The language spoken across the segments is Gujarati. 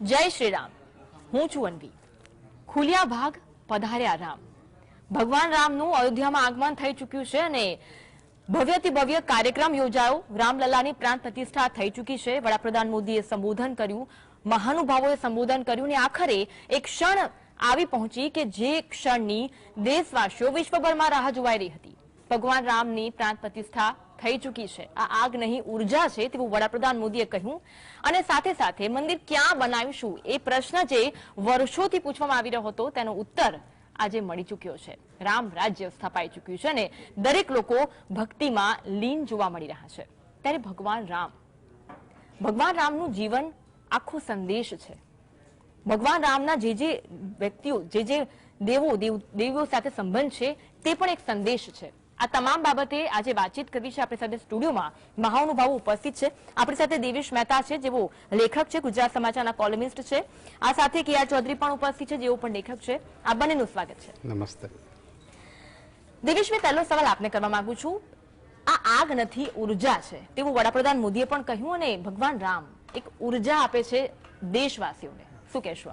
જય શ્રી રામ હું છું અનવી. ખુલ્યા ભાગ પધાર્યા રામ. ભગવાન રામનું અયોધ્યામાં આગમન થઈ ચૂક્યું છે અને ભવ્યથી ભવ્ય કાર્યક્રમ યોજાયો. રામલલ્લાની પ્રાણ પ્રતિષ્ઠા થઈ ચૂકી છે. વડાપ્રધાન મોદીએ સંબોધન કર્યું. મહાનુભાવોએ સંબોધન કર્યું ને આખરે એક ક્ષણ આવી પહોંચી કે જે ક્ષણની દેશવાસીઓ વિશ્વભરમાં રાહ જોવાઈ રહી હતી. ભગવાન રામની પ્રાણ પ્રતિષ્ઠા થઈ ચૂકી છે. આ આગ નહીં, ઊર્જા છે તેવું વડાપ્રધાન મોદીએ કહ્યું. અને સાથે સાથે મંદિર ક્યાં બનાવીશું એ પ્રશ્ન જે વર્ષોથી પૂછવામાં આવી રહ્યો હતો, તેનો ઉત્તર આજે મળી ચૂક્યો છે. રામ રાજ્ય સ્થાપાઈ ચૂક્યું છે અને દરેક લોકો ભક્તિમાં લીન જોવા મળી રહ્યા છે. ત્યારે ભગવાન રામ. ભગવાન રામનું જીવન આખો સંદેશ છે. ભગવાન રામના જે જે વ્યક્તિઓ, જે જે દેવો, દેવ- દેવીઓ સાથે સંબંધ છે, તે પણ એક સંદેશ છે. આ તમામ બાબતે આજે વાતચીત કરવી છે આપણી સાથે સ્ટુડિયોમાં મહાનુભાવો ઉપસ્થિત છે. આપણી સાથે દેવેશ મહેતા છે જેઓ લેખક છે ગુજરાત સમાચારના કોલમિસ્ટ છે. આ સાથે કે આર ચૌધરી પણ ઉપસ્થિત છે જેઓ પણ લેખક છે. આ બંનેનું સ્વાગત છે. નમસ્તે. દેવેશ મેં પહેલો સવાલ આપને કરવા માંગુ છું. આ આગ નથી ઊર્જા છે. તેવું વડાપ્રધાન મોદીએ પણ કહ્યું અને ભગવાન રામ એક ઊર્જા આપે છે દેશવાસીઓને. શું કહેશો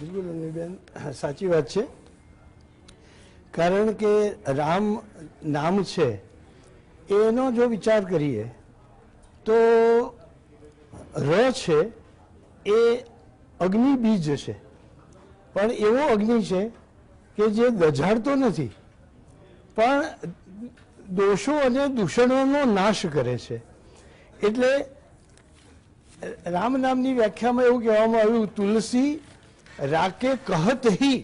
બિલકુલ સાચી વાત છે. કારણ કે રામ નામ છે, એનો જો વિચાર કરીએ, તો ર છે, એ અગ્નિ બીજ છે. પણ એવો અગ્નિ છે કે જે ગજાડતો નથી, પણ દોષો અને દૂષણોનો નાશ કરે છે. એટલે રામ નામની વ્યાખ્યામાં એવું કહેવામાં આવ્યું, તુલસી રાકે કહત હી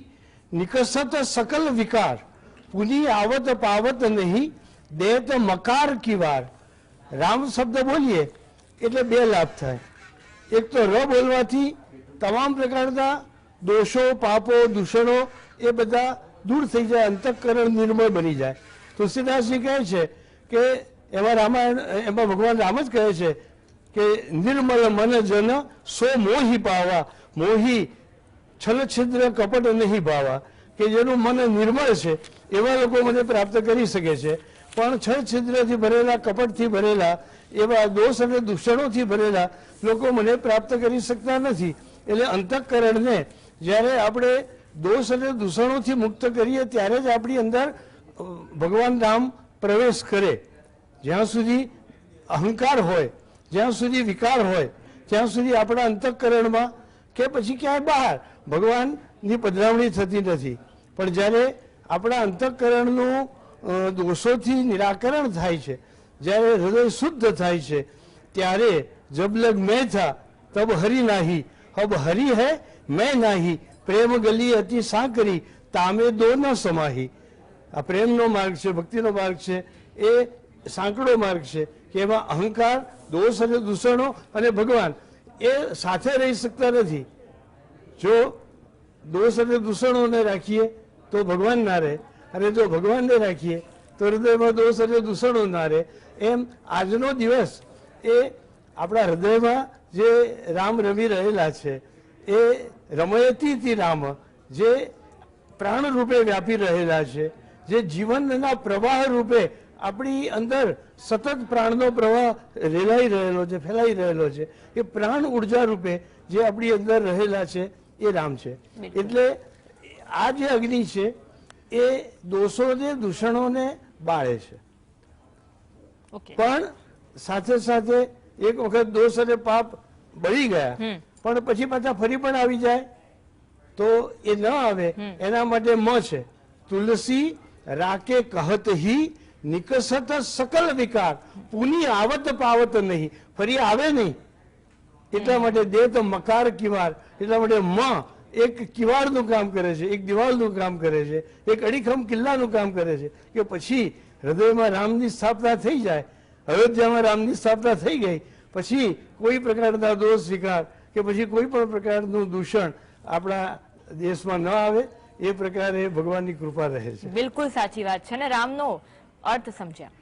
નિકસત સકલ વિકાર. પુની આવત પાવત નહીં, દેત મકાર કી વાર રામ શબ્દ બોલીએ, એટલે બે લાભ થાય. એક તો ર બોલવાથી તમામ પ્રકારના દોષો, પાપો, દૂષણો એ બધા દૂર થઈ જાય, અંતઃકરણ નિર્મળ બની જાય. તુલસીદાસજી કહે છે કે, એમાં રામાયણ, એમાં ભગવાન રામ જ કહે છે કે, નિર્મલ મન જન સો મોહી પાવા. મોહી છલ છિદ્ર કપટ નહીં ભાવા, કે જેનું મન નિર્મળ છે, એવા લોકો મને પ્રાપ્ત કરી શકે છે. પણ છલ છિદ્રથી ભરેલા, કપટથી ભરેલા, એવા દોષ અને દૂષણોથી ભરેલા લોકો મને પ્રાપ્ત કરી શકતા નથી. એટલે અંતઃકરણને જ્યારે આપણે દોષ અને દૂષણોથી મુક્ત કરીએ, ત્યારે જ આપણી અંદર ભગવાન રામ પ્રવેશ કરે. જ્યાં સુધી અહંકાર હોય, જ્યાં સુધી વિકાર હોય, ત્યાં સુધી આપણા અંતઃકરણમાં, કે પછી ક્યાંય બહાર ભગવાનની પધરાવણી થતી નથી. પણ જ્યારે આપણા અંતઃકરણનું દોષોથી નિરાકરણ થાય છે, જ્યારે હૃદય શુદ્ધ થાય છે, ત્યારે જબલગ મેં થા, તબ હરી નાહી. હબ હરી હૈ, મેં નાહી. પ્રેમ ગલી અતિ સાંકરી, તામે દો ન સમાહી. આ પ્રેમનો માર્ગ છે, ભક્તિનો માર્ગ છે, એ સાંકડો માર્ગ છે, કે એમાં અહંકાર, દોષ અને દૂષણો અને ભગવાન એ સાથે રહી શકતા નથી. જો દોષ અને દૂષણોને રાખીએ તો ભગવાન ના રહે. અને જો ભગવાનને રાખીએ તો હૃદયમાં દોષ અને દૂષણો ના રહે. એમ આજનો દિવસ એ આપણા હૃદયમાં જે રામ રમી રહેલા છે, એ રમયતીથી રામ જે પ્રાણ રૂપે વ્યાપી રહેલા છે, જે જીવનના પ્રવાહ રૂપે આપણી અંદર સતત પ્રાણનો પ્રવાહ રેલાઈ રહેલો છે, ફેલાઈ રહેલો છે, એ પ્રાણ ઊર્જા રૂપે જે આપણી અંદર રહેલા છે એ રામ છે. એટલે આ જે અગ્નિ છે એ દોષોને દૂષણોને બાળે છે. પણ સાથે સાથે એક વખત દોષ અને પાપ બળી ગયા પણ પછી પાછા ફરી પણ આવી જાય. તો એ ન આવે એના માટે મ છે. તુલસી રાકે કહત હી નિકસત સકલ વિકાર. પુની આવત પાવત નહીં. ફરી આવે નહીં. એટલા માટે દે તો મકાર કિવાર એટલા માટે મ એક કિવાડનું કામ કરે છે એક દિવાલનું કામ કરે છે એક અડીખમ કિલ્લાનું કામ કરે છે કે પછી હૃદયમાં રામની સ્થાપના થઈ જાય અયોધ્યામાં રામની સ્થાપના થઈ ગઈ પછી કોઈ પ્રકારના દોષ સ્વીકાર કે પછી કોઈ પણ પ્રકારનું દૂષણ આપણા દેશમાં ન આવે એ પ્રકારે ભગવાનની કૃપા રહે છે. બિલકુલ સાચી વાત છે અને રામનો અર્થ સમજ્યા.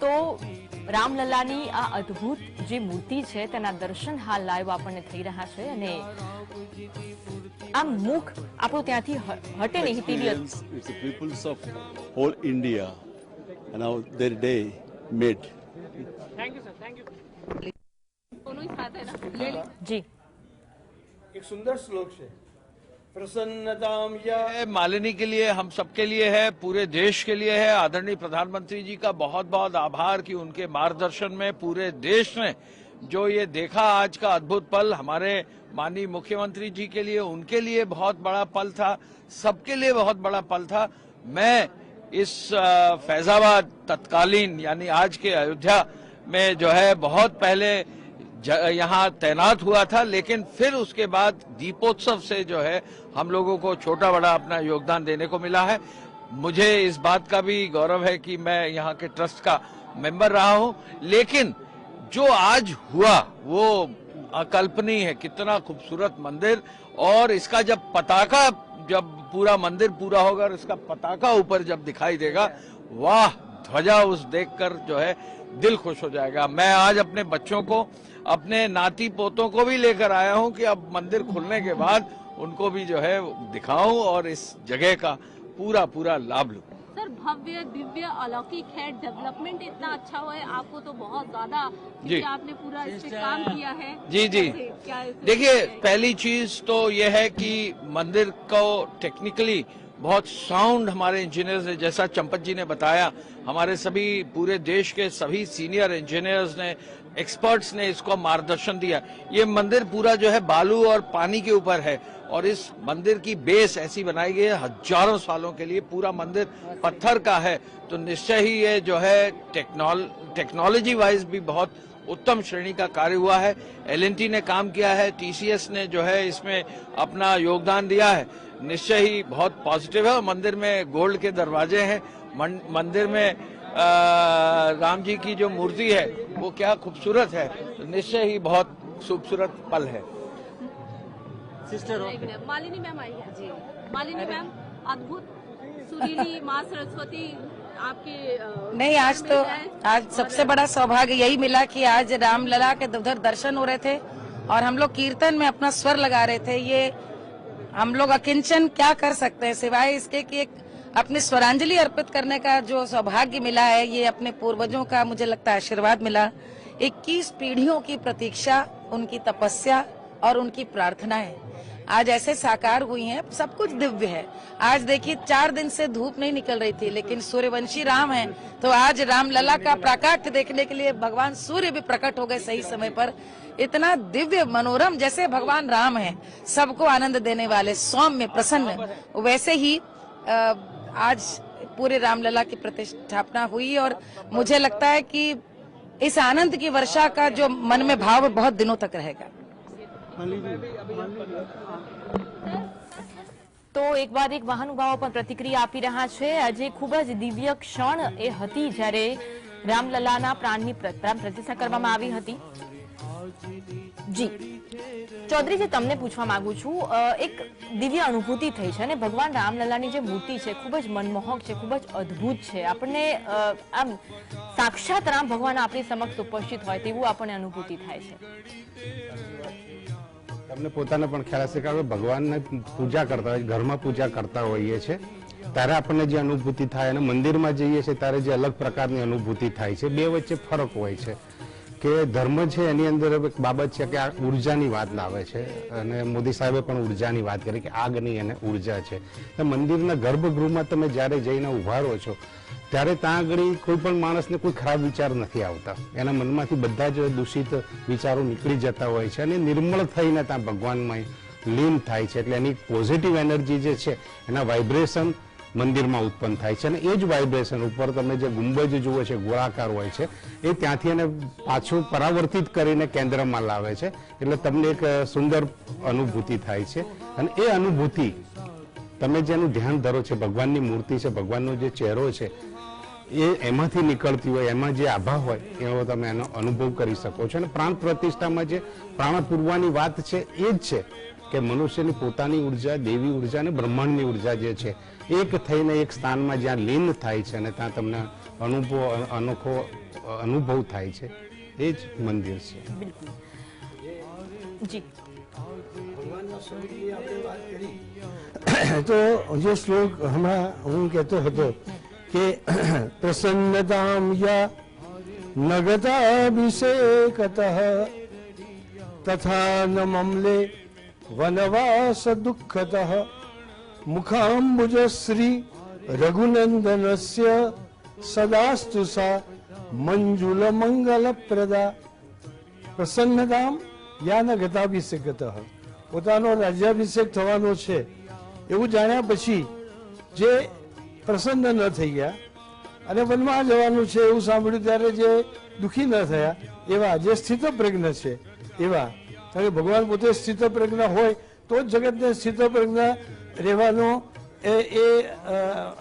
તો રામલલ્લાની આ અદ્ભુત જે મૂર્તિ છે તેના દર્શન હાલ લાઈવ આપણને થઈ રહ્યા છે અને આ મુખ આપણું ત્યાંથી હટે નહીં તેવી whole India and peoples their day made thank you sir thank you ji. એક સુંદર શ્લોક છે. प्रसन्नता मालिनी के लिए, हम सबके लिए है, पूरे देश के लिए है। आदरणीय प्रधानमंत्री जी का बहुत बहुत आभार कि उनके मार्गदर्शन में पूरे देश ने जो ये देखा आज का अद्भुत पल, हमारे माननीय मुख्यमंत्री जी के लिए, उनके लिए बहुत बड़ा पल था, सबके लिए बहुत बड़ा पल था। मैं इस फैजाबाद तत्कालीन, यानी आज के अयोध्या में जो है, बहुत पहले यहाँ तैनात हुआ था, लेकिन फिर उसके बाद दीपोत्सव से जो है, हम लोगों को छोटा बड़ा अपना योगदान देने को मिला है। मुझे इस बात का भी गौरव है कि मैं यहाँ के ट्रस्ट का मेंबर रहा हूँ, लेकिन जो आज हुआ, वो अकल्पनीय है। कितना खूबसूरत मंदिर और इसका जब पताका, जब पूरा मंदिर पूरा होगा और इसका पताका ऊपर जब दिखाई देगा, वाह, ध्वजा उस देखकर जो है, दिल खुश हो जाएगा। मैं आज अपने बच्चों को अपने नाती पोतों को भी लेकर आया हूँ कि अब मंदिर खुलने के बाद उनको भी जो है दिखाऊँ और इस जगह का पूरा पूरा लाभ लूँ सर भव्य दिव्य अलौकिक है डेवलपमेंट इतना अच्छा हुआ है आपको तो बहुत ज़्यादा क्योंकि जी। आपने पूरा इस पे काम किया है जी, जी। देखिए पहली चीज़ तो यह है कि मंदिर को टेक्निकली बहुत साउंड हमारे इंजीनियर्स ने, जैसा चंपत जी ने बताया, हमारे सभी, पूरे देश के सभी सीनियर इंजीनियर्स ने एक्सपर्ट्स ने इसको मार्गदर्शन दिया। ये मंदिर पूरा जो है बालू और पानी के ऊपर है और इस मंदिर की बेस ऐसी बनाई गई है हज़ारों सालों के लिए। पूरा मंदिर पत्थर का है तो निश्चय ही ये जो है टेक्नोल टेक्नोलॉजी वाइज भी बहुत उत्तम श्रेणी का कार्य हुआ है। एलएनटी ने काम किया है। टीसीएस ने जो है इसमें अपना योगदान दिया है। निश्चय ही बहुत पॉजिटिव है और मंदिर में गोल्ड के दरवाजे हैं। मंदिर में अ, राम जी की जो मूर्ति है वो क्या खूबसूरत है। निश्चय ही बहुत खूबसूरत पल है। सिस्टर मालिनी मैम आई है। जी। मालिनी मैम अद्भुत सुरीली माँ सरस्वती आपके नहीं आज तो आज सबसे बड़ा सौभाग्य यही मिला कि आज रामलला के उधर दर्शन हो रहे थे और हम लोग कीर्तन में अपना स्वर लगा रहे थे। ये हम लोग अकिंचन क्या कर सकते हैं सिवाय इसके कि एक अपनी स्वरांजलि अर्पित करने का जो सौभाग्य मिला है ये अपने पूर्वजों का मुझे लगता है आशीर्वाद मिला। 21 पीढ़ियों की प्रतीक्षा उनकी तपस्या और उनकी प्रार्थना है आज ऐसे साकार हुई हैं, सब कुछ दिव्य है। आज देखिए, चार दिन से धूप नहीं निकल रही थी, लेकिन सूर्यवंशी राम है तो आज रामलला का प्राकट्य देखने के लिए भगवान सूर्य भी प्रकट हो गए सही समय पर। इतना दिव्य मनोरम, जैसे भगवान राम है, सबको आनंद देने वाले, सौम्य, प्रसन्न। वैसे ही आज पूरे रामलला की प्रतिष्ठापना हुई और मुझे लगता है कि इस आनंद की वर्षा का जो मन में भाव बहुत दिनों तक रहेगा। તો એક બાદ એક મહાનુભાવો પણ પ્રતિક્રિયા આપી રહ્યા છે. આજે ખૂબ જ દિવ્ય ક્ષણ એ હતી જ્યારે રામલલાના પ્રાણની પ્રાણ પ્રતિષ્ઠા કરવામાં આવી હતી. જી. ચૌધરીજી તમને પૂછવા માંગુ છું એક દિવ્ય અનુભૂતિ થઈ છે અને ભગવાન રામલલાની જે મૂર્તિ છે ખૂબ જ મનમોહક છે ખૂબ જ અદ્ભુત છે. આપણને આમ સાક્ષાત રામ ભગવાન આપણી સમક્ષ ઉપસ્થિત હોય તેવું આપણને અનુભૂતિ થાય છે. તમને પોતાને પણ ખ્યાલ હશે કે આપણે ભગવાનને પૂજા કરતા હોય, ઘરમાં પૂજા કરતા હોઈએ છીએ ત્યારે આપણને જે અનુભૂતિ થાય અને મંદિરમાં જઈએ છીએ, ત્યારે જે અલગ પ્રકારની અનુભૂતિ થાય છે, બે વચ્ચે ફરક હોય છે. કે ધર્મ છે એની અંદર એક બાબત છે કે આ ઉર્જાની વાત લાવે છે. અને મોદી સાહેબે પણ ઉર્જાની વાત કરી કે આગની અને ઊર્જા છે. મંદિરના ગર્ભગૃહમાં તમે જ્યારે જઈને ઊભા રહો છો, ત્યારે ત્યાં આગળ કોઈ પણ માણસને કોઈ ખરાબ વિચાર નથી આવતા. એના મનમાંથી બધા જ દૂષિત વિચારો નીકળી જતા હોય છે અને નિર્મળ થઈને ત્યાં ભગવાનમાં લીન થાય છે. એટલે એની પોઝિટિવ એનર્જી જે છે, એના વાઇબ્રેશન મંદિરમાં ઉત્પન્ન થાય છે અને એ જ વાઇબ્રેશન ઉપર તમે જે ગુંબજ જુઓ છે, ગોળાકાર હોય છે, એ ત્યાંથી એને પાછું પરાવર્તિત કરીને કેન્દ્રમાં લાવે છે. એટલે તમને એક સુંદર અનુભૂતિ થાય છે. અને એ અનુભૂતિ તમે જેનું ધ્યાન ધરો છે, ભગવાનની મૂર્તિ છે, ભગવાનનો જે ચહેરો છે, એ એમાંથી નીકળતી હોય, એમાં જે આભા હોય, એવો તમે એનો અનુભવ કરી શકો છો. અને પ્રાણ પ્રતિષ્ઠામાં જે પ્રાણ પૂરવાની વાત છે, એ જ છે. કે મનુષ્યની પોતાની ઊર્જા દેવી ઊર્જા અને બ્રહ્માંડની ઊર્જા જે છે એક થઈને એક સ્થાનમાં જ્યાં લીન થાય છે અને ત્યાં તમને અનુભવ અનોખો અનુભવ થાય છે એ જ મંદિર છે. જી. ભગવાનના સ્વરૂપની આપણે વાત કરી તો જે શ્લોક હમણાં હું કહેતો હતો કે પ્રસન્નતામ યા નગતાભિષેકત તથા ન મમલે વનવાસ દુઃખદ મુખાંબુજ શ્રી રઘુનંદનસ્ય સદાસ્તુ સા મંજુલ મંગલ પ્રદા પ્રસન્નતામ યાન ગતાભિષેકત પોતાનો રાજ્યાભિષેક થવાનો છે એવું જાણ્યા પછી જે પ્રસન્ન ન થઈ ગયા અને વનમાં જવાનું છે એવું સાંભળ્યું ત્યારે જે દુઃખી ન થયા એવા જે સ્થિતપ્રજ્ઞ છે એવા કે ભગવાન પોતે સ્થિતપ્રજ્ઞ હોય, તો જ જગતને સ્થિતપ્રજ્ઞ રહેવાનો એ એ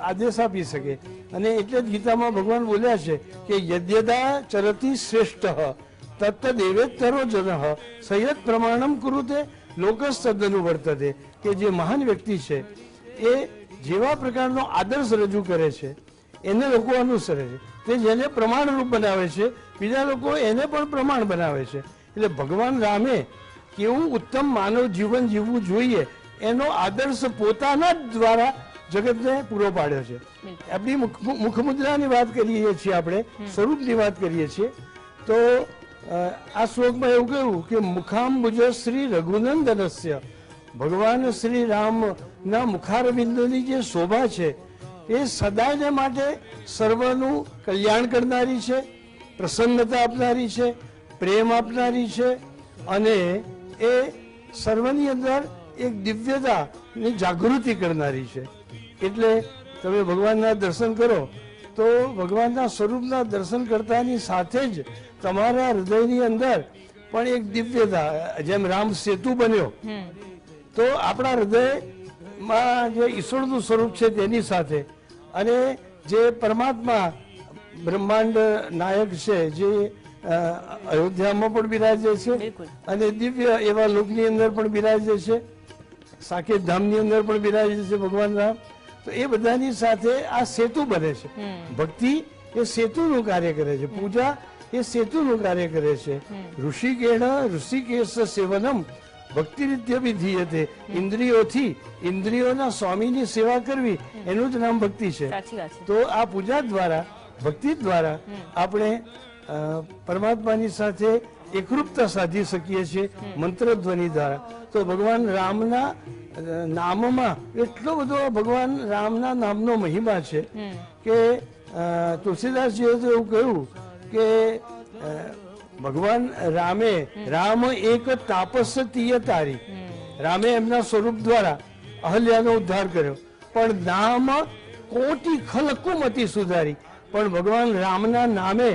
આદેશ આપી શકે. અને એટલે જ ગીતામાં ભગવાન બોલ્યા છે કે યદ્યદા ચરતી શ્રેષ્ઠ તત્ત દેવેતરો જન, સંયત પ્રમાણમ કુરુતે લોકસ્તદનું વર્તતે. કે જે મહાન વ્યક્તિ છે, એ જેવા પ્રકારનો આદર્શ રજૂ કરે છે, એને લોકો અનુસરે છે. તે જેને પ્રમાણરૂપ બનાવે છે, બીજા લોકો એને પણ પ્રમાણ બનાવે છે. એટલે ભગવાન રામે કેવું ઉત્તમ માનવ જીવન જીવવું જોઈએ એનો આદર્શ પોતાના જ દ્વારા જગતને પૂરો પાડ્યો છે. આપણી મુખ- મુખમુદ્રાની વાત કરીએ છીએ આપણે સ્વરૂપની વાત કરીએ છીએ તો આ શ્લોકમાં એવું કહ્યું કે મુખાંબુજ શ્રી રઘુનંદનસ્ય. ભગવાન શ્રી રામના મુખારબિંદુની જે શોભા છે એ સદાયને માટે સર્વનું કલ્યાણ કરનારી છે પ્રસન્નતા આપનારી છે પ્રેમ આપનારી છે અને એ સર્વની અંદર એક દિવ્યતાની જાગૃતિ કરનારી છે. એટલે તમે ભગવાનના દર્શન કરો તો ભગવાનના સ્વરૂપના દર્શન કરતાની સાથે જ તમારા હૃદયની અંદર પણ એક દિવ્યતા જેમ રામ સેતુ બન્યો તો આપણા હૃદયમાં જે ઈશ્વરનું સ્વરૂપ છે તેની સાથે. અને જે પરમાત્મા બ્રહ્માંડ નાયક છે જે અયોધ્યામાં પણ બિરાજે છે અને દિવ્ય એવા લોકની અંદર પણ બિરાજે છે. સાકેત ધામની અંદર પણ બિરાજે છે ભગવાન રામ. તો એ બધાની સાથે આ સેતુ બને છે. ભક્તિ એ સેતુનું કાર્ય કરે છે. પૂજા એ સેતુનું કાર્ય કરે છે. ઋષિકેણ ઋષિકેશ સેવનમ. ભક્તિ રીત્ય ધીયતે ઇન્દ્રિયોથી ઇન્દ્રિયોના સ્વામીની સેવા કરવી એનું જ નામ ભક્તિ છે. તો આ પૂજા દ્વારા ભક્તિ દ્વારા આપણે પરમાત્માની સાથે એકરૂપતા સાધી શકીએ છીએ મંત્ર ધ્વનિ દ્વારા. તો ભગવાન રામના નામમાં એટલો બધો ભગવાન રામના નામનો મહિમા છે કે તુલસીદાસજીએ તો એવું કહ્યું કે ભગવાન રામે રામ એક તાપસ તીય તારી. રામે એમના સ્વરૂપ દ્વારા અહલ્યાનો ઉદ્ધાર કર્યો. પણ નામ કોટી ખલકુમતી સુધારી. પણ ભગવાન રામના નામે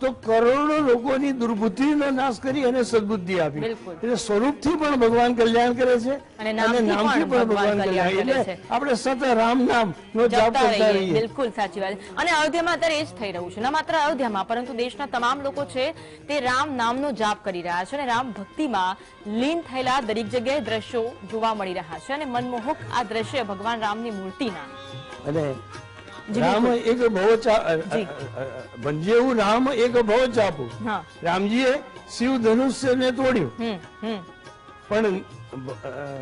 તો કરોડો લોકોની દુર્બુદ્ધિનો નાશ કરી અને સદબુદ્ધિ આપી. એટલે સ્વરૂપથી પણ ભગવાન કલ્યાણ કરે છે અને નામથી પણ ભગવાન કલ્યાણ એટલે આપણે સતત રામ નામ નો જાપ કરતા રહીએ. બિલકુલ સાચી વાત. અને અયોધ્યામાં અત્યારે એ જ થઈ રહ્યું છે. ન માત્ર અયોધ્યામાં પરંતુ દેશના તમામ લોકો છે તે રામ નામનો જાપ કરી રહ્યા છે અને રામ ભક્તિમાં લીન થયેલા દરેક જગ્યાએ દ્રશ્યો જોવા મળી રહ્યા છે. અને મનમોહક આ દ્રશ્ય ભગવાન રામની મૂર્તિના. અને રામ એક ભવ ભંજેવું રામ એક ભવ ચાપુ રામજીએ શિવ ધનુષ્યને તોડ્યું. હમ હમ. પણ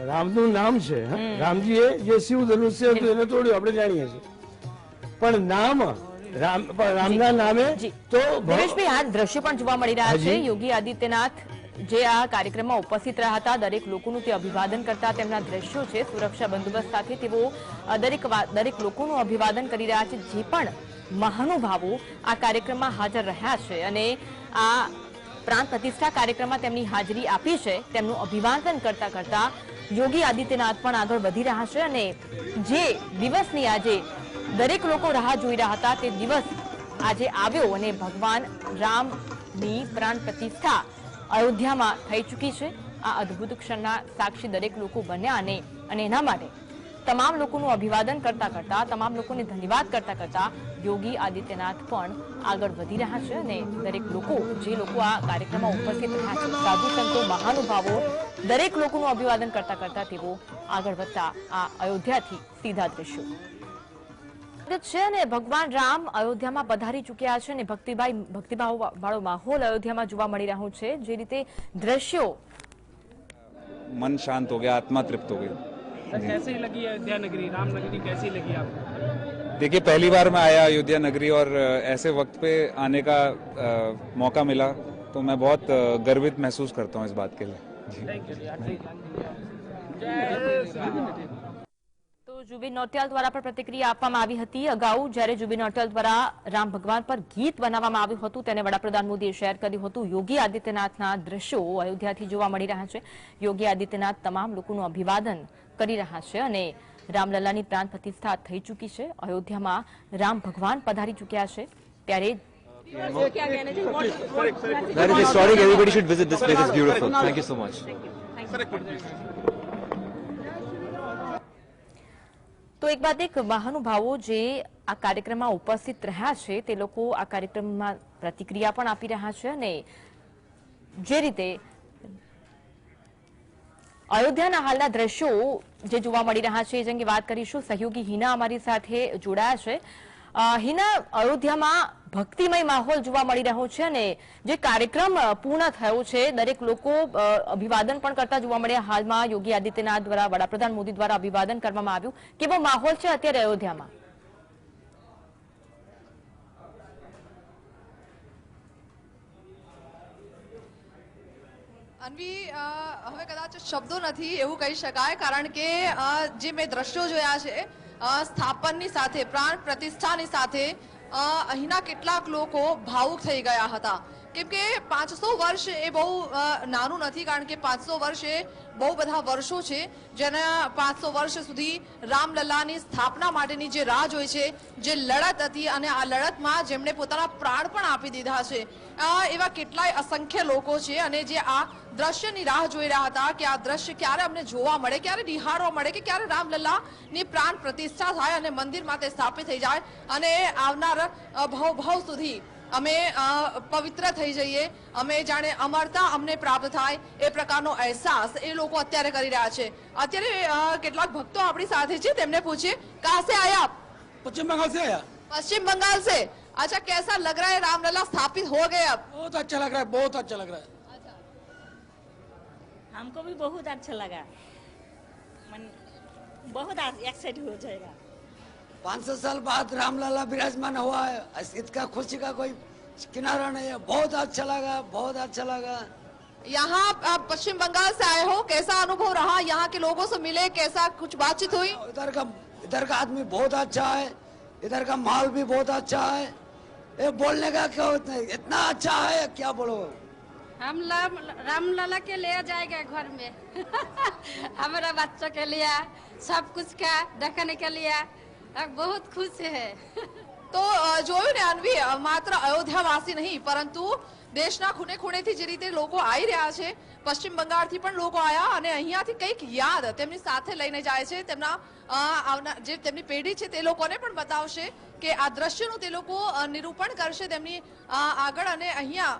રામનું નામ છે રામજી રામજીએ જે શિવ ધનુષ્ય હતું એને તોડ્યું આપણે જાણીએ છીએ. પણ નામ રામ રામના નામે તો ભવ- દિનેશભાઈ આ દ્રશ્ય પણ જોવા મળી રહ્યા છે. યોગી આદિત્યનાથ જે આ કાર્યક્રમમાં ઉપસ્થિત રહ્યા હતા, દરેક લોકોનું તે અભિવાદન કરતા તેમના દ્રશ્યો છે. સુરક્ષા બંદોબસ્ત સાથે તેઓ દરેક દરેક લોકોનું અભિવાદન કરી રહ્યા છે, જે પણ મહાનુભાવો આ કાર્યક્રમમાં હાજર રહ્યા છે અને આ પ્રાંત પ્રતિષ્ઠા કાર્યક્રમમાં તેમની હાજરી આપી છે. તેમનું અભિવાદન કરતા કરતા યોગી આદિત્યનાથ પણ આગળ વધી રહ્યા છે અને જે દિવસની આજે દરેક લોકો રાહ જોઈ રહ્યા હતા, તે દિવસ આજે આવ્યો અને ભગવાન રામની પ્રાણ પ્રતિષ્ઠા અયોધ્યામાં થઈ ચૂકી છે. આ અદ્ભુત ક્ષણના સાક્ષી દરેક લોકો બન્યા અને અને એના માટે તમામ લોકોનું અભિવાદન કરતા કરતા, તમામ લોકોને ધન્યવાદ કરતા કરતા યોગી આદિત્યનાથ પણ આગળ વધી રહ્યા છે અને દરેક લોકો, જે લોકો આ કાર્યક્રમમાં ઉપસ્થિત રહ્યા છે, સાધુ સંતો, મહાનુભાવો, દરેક લોકોનું અભિવાદન કરતા કરતા તેઓ આગળ વધતા આ અયોધ્યાથી સીધા દ્રશ્યો. છે અને ભગવાન રામ અયોધ્યામાં પધારી ચૂક્યા છે અને ભક્તિભાઈ ભક્તિભાવ વાળો માહોલ અયોધ્યામાં જોવા મળી રહ્યો છે જે રીતે દ્રશ્યો मन शांत हो गया आत्मा तृप्त हो गई सर कैसी लगी अयोध्या नगरी राम नगरी कैसी लगी आपको देखिए पहली बार मैं आया अयोध्या नगरी और अ, ऐसे वक्त पे आने का अ, मौका मिला तो मैं बहुत अ, गर्वित महसूस करता हूँ इस बात के लिए જુબી નોટિયાલ દ્વારા પણ પ્રતિક્રિયા આપવામાં આવી હતી. અગાઉ જ્યારે જુબીન નોટિયાલ દ્વારા રામ ભગવાન પર ગીત બનાવવામાં આવ્યું હતું તેને વડાપ્રધાન મોદીએ શેર કર્યું હતું. યોગી આદિત્યનાથના દ્રશ્યો અયોધ્યાથી જોવા મળી રહ્યા છે. યોગી આદિત્યનાથ તમામ લોકોનું અભિવાદન કરી રહ્યા છે અને રામલલ્લાની પ્રાણ પ્રતિષ્ઠા થઈ ચૂકી છે. અયોધ્યામાં રામ ભગવાન પધારી ચૂક્યા છે. ત્યારે Thank you so much. Thank you. Thank you. તો એક બાદ એક, મહાનુભાવો જે આ કાર્યક્રમમાં ઉપસ્થિત રહ્યા છે, તે લોકો આ કાર્યક્રમમાં પ્રતિક્રિયા પણ આપી રહ્યા છે અને જે રીતે અયોધ્યાના હાલના દ્રશ્યો જે જોવા મળી રહ્યા છે એ અંગે વાત કરીશું, સહયોગી હિના અમારી સાથે જોડાયા છે. હિના અયોધ્યામાં ભક્તિમય માહોલ જોવા મળી રહ્યો છે અને જે કાર્યક્રમ પૂર્ણ થયો છે, દરેક લોકો અભિવાદન પણ કરતા જોવા મળ્યા. હાલમાં યોગી આદિત્યનાથ દ્વારા વડાપ્રધાન મોદી દ્વારા અભિવાદન કરવામાં આવ્યું. કેવો માહોલ છે અત્યારે અયોધ્યામાં? અન્વી હવે કદાચ શબ્દો નથી એવું કહી શકાય, કારણ કે જે મેં દ્રશ્યો જોયા છે સ્થાપનની સાથે પ્રાણ પ્રતિષ્ઠાની સાથે અહીંના કેટલાક લોકો ભાવુક થઈ ગયા હતા. કેમ કે પાંચસો વર્ષ એ બહુ નાનું નથી, કારણ કે પાંચસો વર્ષ એ બહુ બધા વર્ષો છે. જેના પાંચસો વર્ષ સુધી રામલલ્લાની સ્થાપના માટેની જે રાહ જોઈ છે, જે લડત હતી અને આ લડતમાં જેમણે પોતાના પ્રાણ પણ આપી દીધા છે. એવા કેટલાય અસંખ્ય લોકો છે અને જે આ દ્રશ્યની રાહ જોઈ રહ્યા હતા કે આ દ્રશ્ય ક્યારે અમને જોવા મળે, ક્યારે નિહાળવા મળે કે ક્યારે રામલલ્લાની પ્રાણ પ્રતિષ્ઠા થાય અને મંદિરમાં તે સ્થાપિત થઈ જાય અને આવનાર ભાવ ભાવ સુધી અમે અ, પવિત્ર થઈ જઈએ અમે જાણે અમરતા અમને પ્રાપ્ત થાય એ પ્રકારનો અહેસાસ એ લોકો અત્યારે કરી રહ્યા છે અત્યારે અ, કેટલાક ભક્તો આપણી સાથે છે તેમને પૂછીએ કહાં સે આયા આપ पश्चिम बंगाल से आया पश्चिम बंगाल से अच्छा कैसा लग रहा है रामलला स्थापित हो गए अब बहुत अच्छा लग रहा है बहुत अच्छा लग रहा है हमको भी बहुत अच्छा लगा मन बहुत एक्साइट हो जाएगा पाँच सौ साल बाद रामलला विराजमान हुआ है। इसका खुशी का कोई किनारा नहीं है। बहुत अच्छा लगा बहुत अच्छा लगा। यहाँ आप पश्चिम बंगाल से आए हो कैसा अनुभव रहा? यहाँ के लोगों से मिले कैसा कुछ बातचीत हुई? इधर का इधर का आदमी बहुत अच्छा है। इधर का माहौल भी बहुत अच्छा है। ये बोलने का क्या इतना, इतना अच्छा है क्या बोलो? हम राम रामलला के ले जाएगा घर में। हमारा बच्चों के लिए सब कुछ का देखने के लिए। बहुत खुश है તો અ, જોયું ને અન્વી અ, માત્ર અયોધ્યાવાસી નહીં પરંતુ દેશના ખૂણે ખૂણેથી જે રીતે લોકો આવી રહ્યા છે પશ્ચિમ બંગાળથી પણ લોકો આવ્યા અને અહીંયાથી કંઈક યાદ તેમની સાથે લઈને જાય છે તેમના અ, આવનાર જે તેમની પેઢી છે તે લોકોને પણ બતાવશે કે આ દ્રશ્યનું તે લોકો અ, નિરૂપણ કરશે તેમની અ, આગળ અને અહીંયા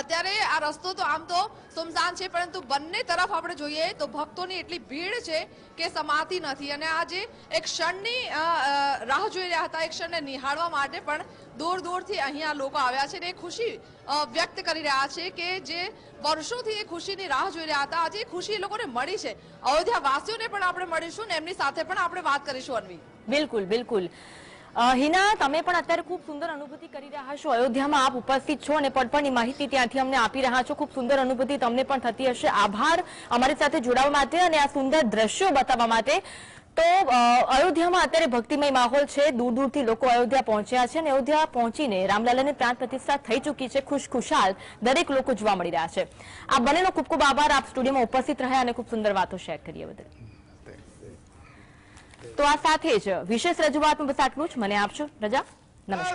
અત્યારે આ રસ્તો તો આમ તો સુમસાન છે, પરંતુ બંને તરફ આપણે જોઈએ તો ભક્તોની એટલી ભીડ છે કે સમાતી નથી. અને આ જે એક ક્ષણની રાહ જોઈ રહ્યા હતા, એક ક્ષણને નિહાળવા માટે પણ દૂર દૂરથી અહીંયા લોકો આવ્યા છે અને એ ખુશી વ્યક્ત કરી રહ્યા છે કે જે વર્ષોથી એ ખુશીની રાહ જોઈ રહ્યા હતા, આજે ખુશી એ લોકોને મળી છે. અયોધ્યા વાસીઓને પણ આપણે મળીશું ને એમની સાથે પણ આપણે વાત કરીશું, અન્વી. બિલકુલ બિલકુલ. હિના, તમે પણ અત્યારે ખૂબ સુંદર અનુભૂતિ કરી રહ્યા છો. અયોધ્યામાં આપ ઉપસ્થિત છો અને પડપણની માહિતી ત્યાંથી અમને આપી રહ્યા છો. ખૂબ સુંદર અનુભૂતિ તમને પણ થતી હશે. આભાર અમારી સાથે જોડાવા માટે અને આ સુંદર દ્રશ્યો બતાવવા માટે. તો અયોધ્યામાં અત્યારે ભક્તિમય માહોલ છે. દૂર દૂરથી લોકો અયોધ્યા પહોંચ્યા છે અને અયોધ્યા પહોંચીને રામલાલાની પ્રાણ પ્રતિષ્ઠા થઈ ચૂકી છે. ખુશખુશાલ દરેક લોકો જોવા મળી રહ્યા છે. આ બંનેનો ખૂબ ખૂબ આભાર. આપ સ્ટુડિયોમાં ઉપસ્થિત રહ્યા અને ખૂબ સુંદર વાતો શેર કરીએ બદલ. તો આ સાથે જ વિશેષ રજૂઆતમાં બસ આટલું જ મને આપશો. રજા? નમસ્કાર.